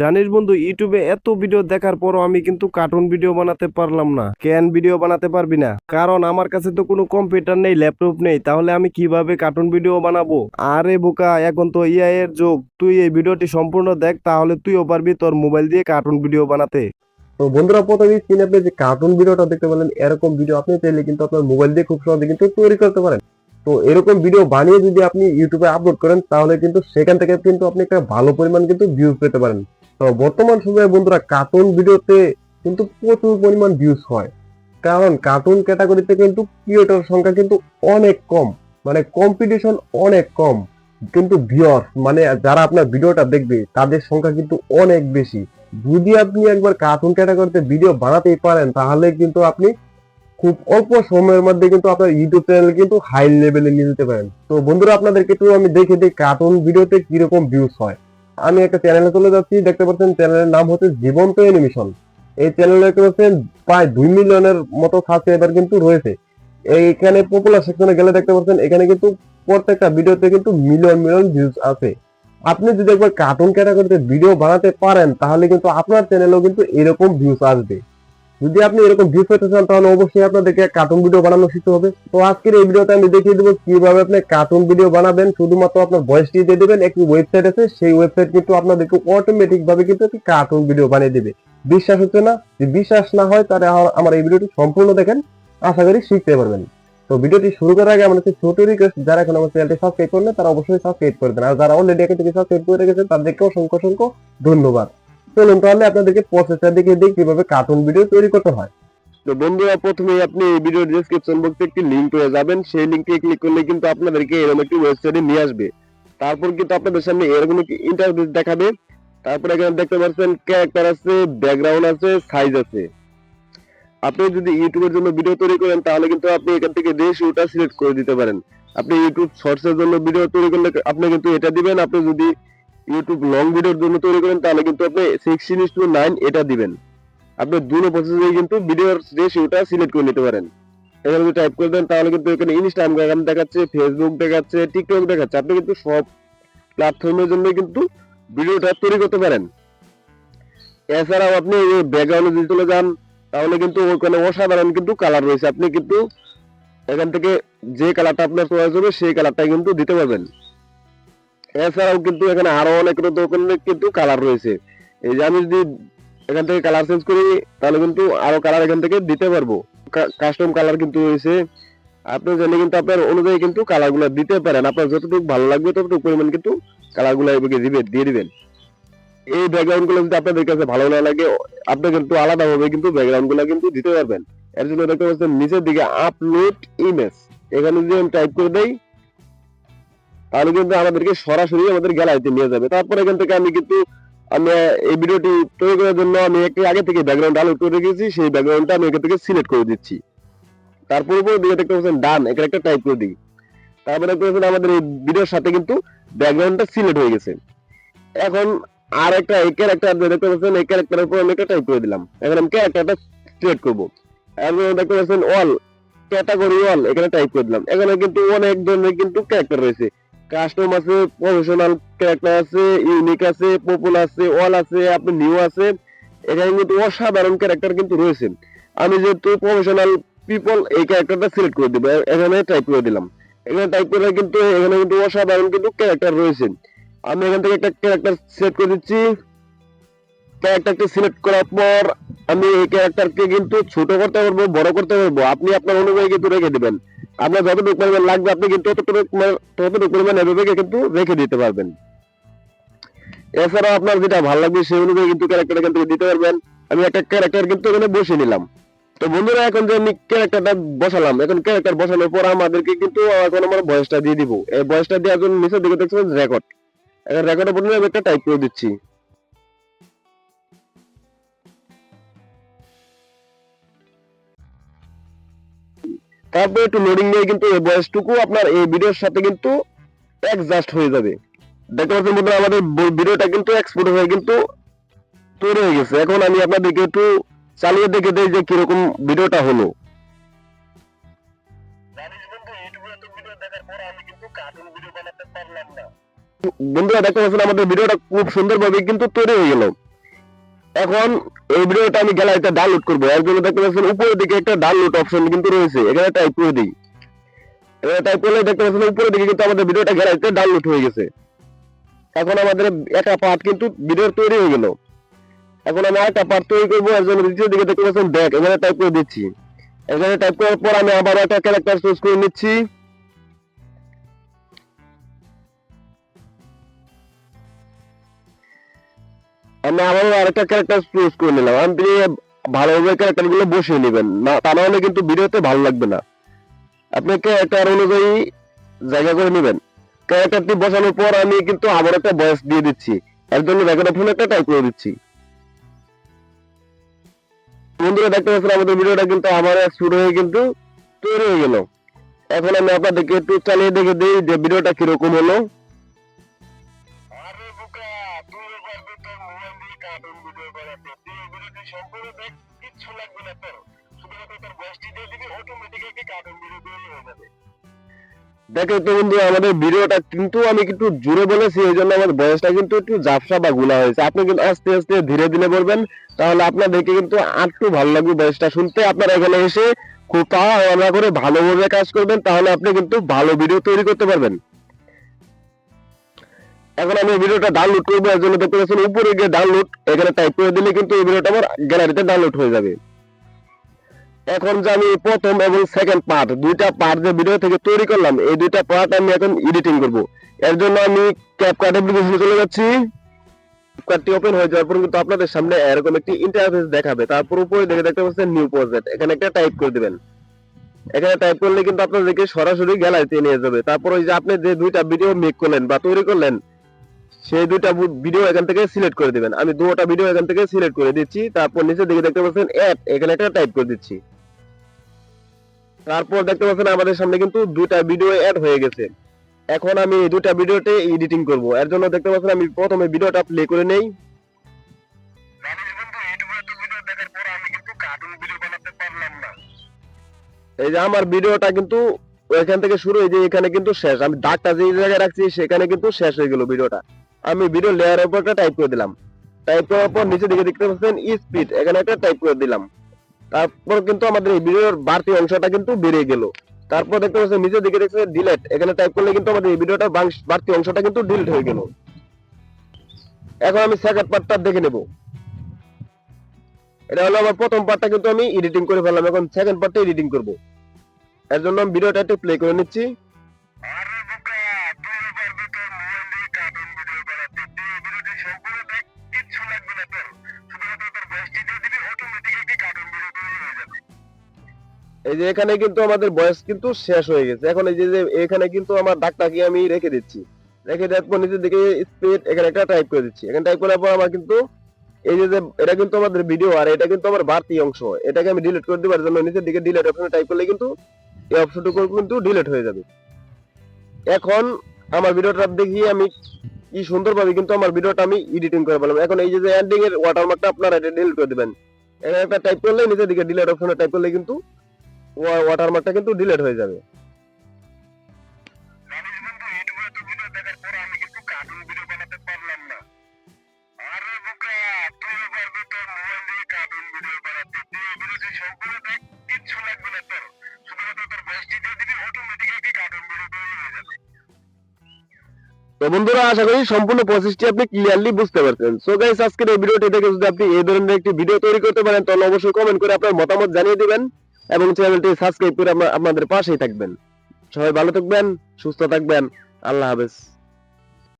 জানিস বন্ধু, ইউটিউবে এত ভিডিও দেখার পরও আমি কিন্তু কার্টুন ভিডিও বানাতে পারলাম না। কেন ভিডিও বানাতে পারবি না? কারণ আমার কাছে তো কোনো কম্পিউটার নেই ল্যাপটপ নেই, তাহলে আমি কীভাবে কার্টুন ভিডিও বানাবো? আরে বোকা, এখন তো ইয়া এর যুগ। তুই এই ভিডিওটি সম্পূর্ণ দেখ, তাহলে তুইও পারবি তোর মোবাইল দিয়ে কার্টুন ভিডিও বানাতে। তো বন্ধুরা, প্রথমে স্ক্রিনে আপনি যে কার্টুন ভিডিওটা দেখতে পেলেন, এরকম ভিডিও আপনি চাইলে কিন্তু আপনার মোবাইল দিয়ে খুব সহজে কিন্তু তৈরি করতে পারেন। তো এরকম ভিডিও বানিয়ে যদি আপনি ইউটিউবে আপলোড করেন, তাহলে কিন্তু সেখান থেকে কিন্তু আপনি একটা ভালো পরিমাণ কিন্তু ভিউজ পেতে পারেন। তো বর্তমান সময়ে বন্ধুরা কার্টুন ভিডিওতে কিন্তু প্রচুর পরিমাণ ভিউজ হয়। কারণ কার্টুন ক্যাটাগরিতে কিন্তু ক্রিয়েটর সংখ্যা কিন্তু অনেক কম। মানে কম্পিটিশন অনেক কম। কিন্তু ভিউয়ার্স মানে যারা আপনার ভিডিওটা দেখবে, তাদের সংখ্যা কিন্তু অনেক বেশি। যদি আপনি একবার কার্টুন ক্যাটাগরিতে ভিডিও বানাতেই পারেন, তাহলে কিন্তু আপনি খুব অল্প সময়ের মধ্যে কিন্তু আপনার ইউটিউব চ্যানেল কিন্তু হাই লেভেলে নিয়ে যেতে পারেন। তো বন্ধুরা, আপনাদেরকে একটু আমি দেখে দিই কার্টুন ভিডিওতে কীরকম ভিউজ হয়। আমি একটা চ্যানেলে চলে যাচ্ছি, দেখতে পাচ্ছেন চ্যানেলের নাম হচ্ছে জীবন্ত অ্যানিমেশন। এই চ্যানেলে দেখতে পাচ্ছেন প্রায় দুই মিলিয়নের মতো সাবস্ক্রাইবার কিন্তু রয়েছে। এইখানে পপুলার সেকশনে গেলে দেখতে পাচ্ছেন, এখানে কিন্তু প্রত্যেকটা ভিডিওতে কিন্তু মিলিয়ন মিলিয়ন ভিউজ আছে। আপনি যদি একবার কার্টুন ক্যাটাগরিতে ভিডিও বানাতে পারেন, তাহলে কিন্তু আপনার চ্যানেলেও কিন্তু এরকম ভিউজ আসবে। যদি আপনি এরকম ভিউজ পেতে চান, তাহলে অবশ্যই আপনাদেরকে কার্টুন ভিডিও বানানো শিখতে হবে। তো আজকের এই ভিডিওতে আমি দেখিয়ে দেবো কীভাবে আপনি কার্টুন ভিডিও বানাবেন। শুধুমাত্র আপনার ভয়েসটি দিয়ে দেবেন, একটি ওয়েবসাইট আছে, সেই ওয়েবসাইট কিন্তু আপনাদেরকে অটোমেটিক ভাবে কিন্তু একটি কার্টুন ভিডিও বানিয়ে দেবে। বিশ্বাস হচ্ছে না? যদি বিশ্বাস না হয়, তাহলে আমার- এই ভিডিওটি সম্পূর্ণ দেখেন, আশা করি শিখতে পারবেন। তো ভিডিওটি শুরু করার আগে কাছে ছোট রিকোয়েস্ট যারা এখন আমার চ্যানেলটি সাবস্ক্রাইব করলে তারা অবশ্যই সাবস্ক্রাইব করে দেন। আর যারা অলরেডি আগে থেকে সাবস্ক্রাইব করে রেখেছেন তাদেরকে অসংখ্য অসংখ্য ধন্যবাদ। চলুন তাহলে আপনাদেরকে প্রসেসটা দেখিয়ে দিই কীভাবে কার্টুন ভিডিও তৈরি করতে হয়। তো বন্ধুরা, প্রথমে আপনি এই ভিডিওর ডেসক্রিপশন বক্সে একটি লিংক পেয়ে যাবেন। সেই লিংকে ক্লিক করলে কিন্তু আপনাদেরকে এরকম একটি ওয়েবসাইটে নিয়ে আসবে। তারপর কিন্তু আপনাদের সামনে এরকম একটি ইন্টারফেস দেখাবে। তারপর এখানে দেখতে পাচ্ছেন ক্যারেক্টার আছে ব্যাকগ্রাউন্ড আছে সাইজ আছে। আপনি যদি ইউটিউবের জন্য ভিডিও তৈরি করেন, তাহলে কিন্তু আপনি এখান থেকে রেশিওটা সিলেক্ট করে দিতে পারেন। আপনি ইউটিউব শর্টসের জন্য ভিডিও তৈরি করলে আপনি কিন্তু এটা দিবেন। আপনি যদি ইউটিউব লং ভিডিওর জন্য তৈরি করেন, তাহলে কিন্তু আপনি সিক্সটিন টু নাইন এটা দিবেন আপনি দুটো প্রসেসে কিন্তু ভিডিওর রেশিওটা সিলেক্ট করে নিতে পারেন। এখানে যদি টাইপ করে দেন, তাহলে কিন্তু এখানে ইনস্টাগ্রাম দেখাচ্ছে ফেসবুক দেখাচ্ছে টিকটক দেখাচ্ছে। আপনি কিন্তু সব প্ল্যাটফর্মের জন্য কিন্তু ভিডিওটা তৈরি করতে পারেন। এছাড়াও আপনি ব্যাকগ্রাউন্ডে যদি চলে যান, তাহলে কিন্তু ওখানে অসাধারণ কিন্তু কালার রয়েছে। আপনি কিন্তু এখান থেকে যে কালারটা আপনার প্রয়োজন হবে, সেই কালারটা কিন্তু দিতে পারবেন। এছাড়াও কিন্তু এখানে আরও অনেক রকমের কিন্তু কালার রয়েছে। এই যে আমি যদি এখান থেকে কালার চেঞ্জ করি, তাহলে কিন্তু আরও কালার এখান থেকে দিতে পারব। কাস্টম কালার কিন্তু রয়েছে। আপনি জানি কিন্তু আপনার অনুযায়ী কিন্তু কালারগুলো দিতে পারেন। আপনার যতটুকু ভালো লাগবে, ততটুকু পরিমাণ কিন্তু কালারগুলো দিবে দিয়ে দিবেন। এই ব্যাকগ্রাউন্ডগুলো যদি আপনাদের কাছে ভালো না লাগে, আপনি কিন্তু আলাদা ভাবে কিন্তু ব্যাকগ্রাউন্ডগুলো কিন্তু দিতে পারবেন। এর জন্য দেখতে পাচ্ছেন, নিচের দিকে আপলোড ইমেজ এখানে যদি আমি টাইপ করে দেই তাহলে কিন্তু আমাদেরকে সরাসরি আমাদের গ্যালারিতে নিয়ে যাবে। তারপর এখান থেকে আমি কিন্তু আমি এই ভিডিওটি তৈরি করার জন্য আমি একটি আগে থেকে ব্যাকগ্রাউন্ড ডাউনলোড করে রেখেছি, সেই ব্যাকগ্রাউন্ডটা আমি এখান থেকে সিলেক্ট করে দিচ্ছি। তারপর উপর দিকে দেখতে পাচ্ছেন ডান, এখানে একটা টাইপ করে দিই। তারপরে দেখতে পাচ্ছেন আমাদের এই ভিডিওর সাথে কিন্তু ব্যাকগ্রাউন্ডটা সিলেক্ট হয়ে গেছে। এখন আর একটা এই ক্যারেক্টার দেখতে পাচ্ছেন, এই ক্যারেক্টারের উপর আমি একটা টাইপ করে দিলাম। এখন আমি ক্যারেক্টারটা সিলেক্ট করব। এখন দেখতে পাচ্ছেন অল ক্যাটাগরি অল এখানে টাইপ করে দিলাম। এখানে কিন্তু অনেক ধরনের কিন্তু ক্যারেক্টার রয়েছে। কাস্টম আছে প্রফেশনাল ক্যারেক্টার আছে ইউনিক আছে পপুলার আছে অল আছে, আপনি নিউ আছে। এখানে কিন্তু অসাধারণ ক্যারেক্টার কিন্তু রয়েছে। আমি যেহেতু প্রফেশনাল পিপল এই ক্যারেক্টারটা সিলেক্ট করে দিব। এখানে টাইপ করে দিলাম। এখানে টাইপ করে কিন্তু, এখানে কিন্তু অসাধারণ কিন্তু ক্যারেক্টার রয়েছে। আমি এখান থেকে একটা ক্যারেক্টার সিলেক্ট করে দিচ্ছি। ক্যারেক্টারটা সিলেক্ট করার পর, আমি এই ক্যারেক্টারকে কিন্তু ছোট করতে পারব, বড় করতে পারব। আপনি আপনার অনুযায়ী কিন্তু রেখে দিবেন। আপনার যতটুকু পরিমাণ লাগবে, আপনি কিন্তু ততটুকু পরিমাণ- এভাবে কিন্তু রেখে দিতে পারবেন। এছাড়াও আপনার যেটা ভালো লাগবে, সেই অনুযায়ী কিন্তু ক্যারেক্টার এখান থেকে দিতে পারবেন। আমি একটা ক্যারেক্টার কিন্তু এখানে বসে নিলাম। তো বন্ধুরা, এখন যে আমি ক্যারেক্টারটা বসালাম, এখন ক্যারেক্টার বসানোর পর আমাদেরকে কিন্তু এখন আমার বয়সটা দিয়ে দিব। এই বয়সটা দেওয়ার জন্য নিচের দিকে দেখছেন রেকর্ড এখন রেকর্ডের বদলে আমি একটা টাইপ করে দিচ্ছি। তারপর একটু লোডিং নিয়ে কিন্তু এই বয়সটুকু আপনার এই ভিডিওর সাথে কিন্তু অ্যাডজাস্ট হয়ে যাবে। দেখতে পাচ্ছেন বন্ধুরা, আমাদের ভিডিওটা কিন্তু এক্সপোর্ট হয়ে কিন্তু তৈরি হয়ে গেছে। এখন আমি আপনাদেরকে একটু চালিয়ে দেখে দেই যে কীরকম ভিডিওটা হলো। বন্ধুরা, দেখতে পাচ্ছেন আমাদের ভিডিওটা খুব সুন্দরভাবে কিন্তু তৈরি হয়ে গেল। এখন এই ভিডিওটা আমি গ্যালারিতে ডাউনলোড করব। এর জন্য দেখতে পাচ্ছেন উপরের দিকে একটা ডাউনলোড অপশন কিন্তু রয়েছে। এখানে টাইপ করে দিই। এখানে টাইপ করলে দেখতে পাচ্ছেন উপরের দিকে কিন্তু আমাদের ভিডিওটা গ্যালারিতে ডাউনলোড হয়ে গেছে। এখন আমাদের একটা পার্ট কিন্তু ভিডিও তৈরি হয়ে গেল। এখন আমি একটা পার্ট তৈরি করব। এর জন্য দ্বিতীয় দিকে দেখতে পাচ্ছেন ব্যাক এখানে টাইপ করে দিচ্ছি। এখানে টাইপ করার পর আমি আবার একটা ক্যারেক্টার চুজ করে নিচ্ছি। আমি আবারও আরেকটা ক্যারেক্টার চুজ করে নিলাম। আপনি ভালোভাবে ক্যারেক্টারগুলো বসিয়ে নেবেন, না, তা কিন্তু ভিডিওতে ভালো লাগবে না। আপনি ক্যারেক্টার অনুযায়ী জায়গা করে নেবেন। ক্যারেক্টারটি বসানোর পর আমি কিন্তু আবার একটা বয়স দিয়ে দিচ্ছি। এর জন্য একটা টাইপ করে দিচ্ছি। বন্ধুরা, দেখতে পাচ্ছেন আমাদের ভিডিওটা কিন্তু আমার শুরু হয়ে কিন্তু তৈরি হয়ে গেল। এখন আমি আপনাদেরকে একটু চালিয়ে দেখে দিই যে ভিডিওটা কীরকম হলো। দেখ কিচ্ছু লাগবে না তোর শুধুমাত্র তোর বয়সটি দিয়ে দিবি অটোমেটিক একটি কার্টুন ভিডিও তৈরি হয়ে যাবে? তো বন্ধু, আমাদের ভিডিওটা কিন্তু আমি কিন্তু জুড়ে বলেছি, এই জন্য আমার বয়সটা কিন্তু একটু জাপসা বা গুলা হয়েছে। আপনি কিন্তু আস্তে আস্তে ধীরে ধীরে বলবেন, তাহলে আপনাদেরকে কিন্তু আরটু ভালো লাগবে বয়সটা শুনতে। আপনারা এখানে এসে খুব তাড়াহুড়া করে ভালোভাবে কাজ করবেন, তাহলে আপনি কিন্তু ভালো ভিডিও তৈরি করতে পারবেন। এখন আমি ভিডিওটা ডাউনলোড করব, এর জন্য দেখতে পাচ্ছেন উপরে গিয়ে ডাউনলোড এখানে টাইপ করে দিলে কিন্তু এই ভিডিওটা আমার গ্যালারিতে ডাউনলোড হয়ে যাবে। এখন যে আমি প্রথম এবং সেকেন্ড পার্ট দুইটা পার্ট যে ভিডিও থেকে তৈরি করলাম, এই দুইটা পার্ট আমি এখন এডিটিং করব। এর জন্য আমি ক্যাপকাট অ্যাপ্লিকেশনে চলে যাচ্ছি। ক্যাপকাটটি ওপেন হয়ে যাওয়ার পর কিন্তু আপনাদের সামনে এরকম একটি ইন্টারফেস দেখাবে। তারপর উপরে দেখে দেখতে পাচ্ছেন নিউ প্রজেক্ট এখানে একটা টাইপ করে দিবেন। এখানে টাইপ করলে কিন্তু আপনাদেরকে সরাসরি গ্যালারিতে নিয়ে যাবে। তারপর ওই যে আপনি যে দুইটা ভিডিও মেক করলেন বা তৈরি করলেন সেই দুইটা ভিডিও এখান থেকে সিলেক্ট করে দিবেন। আমি দুটা ভিডিও এখান থেকে সিলেক্ট করে দিচ্ছি তারপর নিচে দিকে দেখতে পাচ্ছেন অ্যাড এখানে একটা টাইপ করে দিচ্ছি। তারপর দেখতে পাচ্ছেন আমাদের সামনে কিন্তু দুইটা ভিডিও অ্যাড হয়ে গেছে। এখন আমি এই দুইটা ভিডিওতে এডিটিং করব। এর জন্য দেখতে পাচ্ছেন আমি প্রথমে ভিডিওটা প্লে করে নেই। এই যে আমার ভিডিওটা কিন্তু ওইখান থেকে শুরু হয়ে যে এখানে কিন্তু শেষ। আমি দাগটা যে জায়গায় রাখছি সেখানে কিন্তু শেষ হয়ে গেল ভিডিওটা আমি ভিডিও লেয়ারের উপর একটা টাইপ করে দিলাম। টাইপ করার পর নিচে দিকে দেখতে পাচ্ছেন স্পিড এখানে একটা টাইপ করে দিলাম। তারপর কিন্তু আমাদের এই ভিডিওর বাড়তি অংশটা কিন্তু বেড়ে গেল। তারপর দেখতে পাচ্ছেন নিচের দিকে দেখতে ডিলেট এখানে টাইপ করলে কিন্তু আমাদের এই ভিডিওটার বাড়তি অংশটা কিন্তু ডিলিট হয়ে গেল। এখন আমি সেকেন্ড পার্টটা দেখে নেব। এটা হলো আমার প্রথম পার্টটা কিন্তু আমি এডিটিং করে ফেললাম। এখন সেকেন্ড পার্টটা এডিটিং করব। এর জন্য আমি ভিডিওটা একটু প্লে করে নিচ্ছি। এই যে এখানে কিন্তু আমাদের বয়স কিন্তু শেষ হয়ে গেছে। এখন এই যে এখানে কিন্তু আমার দাগটাকে আমি রেখে দিচ্ছি। রেখে দেওয়ার পর নিচের দিকে স্পিড এখানে একটা টাইপ করে দিচ্ছি। এখানে টাইপ করার পর আমার কিন্তু এই যে এটা কিন্তু আমাদের ভিডিও আর এটা কিন্তু আমার বাড়তি অংশ। এটাকে আমি ডিলিট করে দেবার জন্য নিচের দিকে ডিলিট অপশনে টাইপ করলে কিন্তু এই অপশনটুকু কিন্তু ডিলিট হয়ে যাবে। এখন আমার ভিডিওটা দেখিয়ে আমি কি সুন্দরভাবে কিন্তু আমার ভিডিওটা আমি এডিটিং করে পেলাম। এখন এই যে যে এন্ডিং এর ওয়াটারমার্কটা আপনারা এটা ডিলিট করে দিবেন। এখানে একটা টাইপ করলে নিচের দিকে ডিলিট অপশনে টাইপ করলে কিন্তু ওয়াটারমার্কটা কিন্তু ডিলিট হয়ে যাবে। তো বন্ধুরা আশা করি সম্পূর্ণ প্রসেসটি আপনি ক্লিয়ারলি বুঝতে পারছেন। সো গাইস আজকের এই ভিডিওটি দেখে যদি আপনি এই ধরনের একটি ভিডিও তৈরি করতে পারেন তাহলে অবশ্যই কমেন্ট করে আপনার মতামত জানিয়ে দিবেন। এবং চ্যানেলটি সাবস্ক্রাইব করে আমাদের পাশেই থাকবেন। সবাই ভালো থাকবেন সুস্থ থাকবেন। আল্লাহ হাফেজ।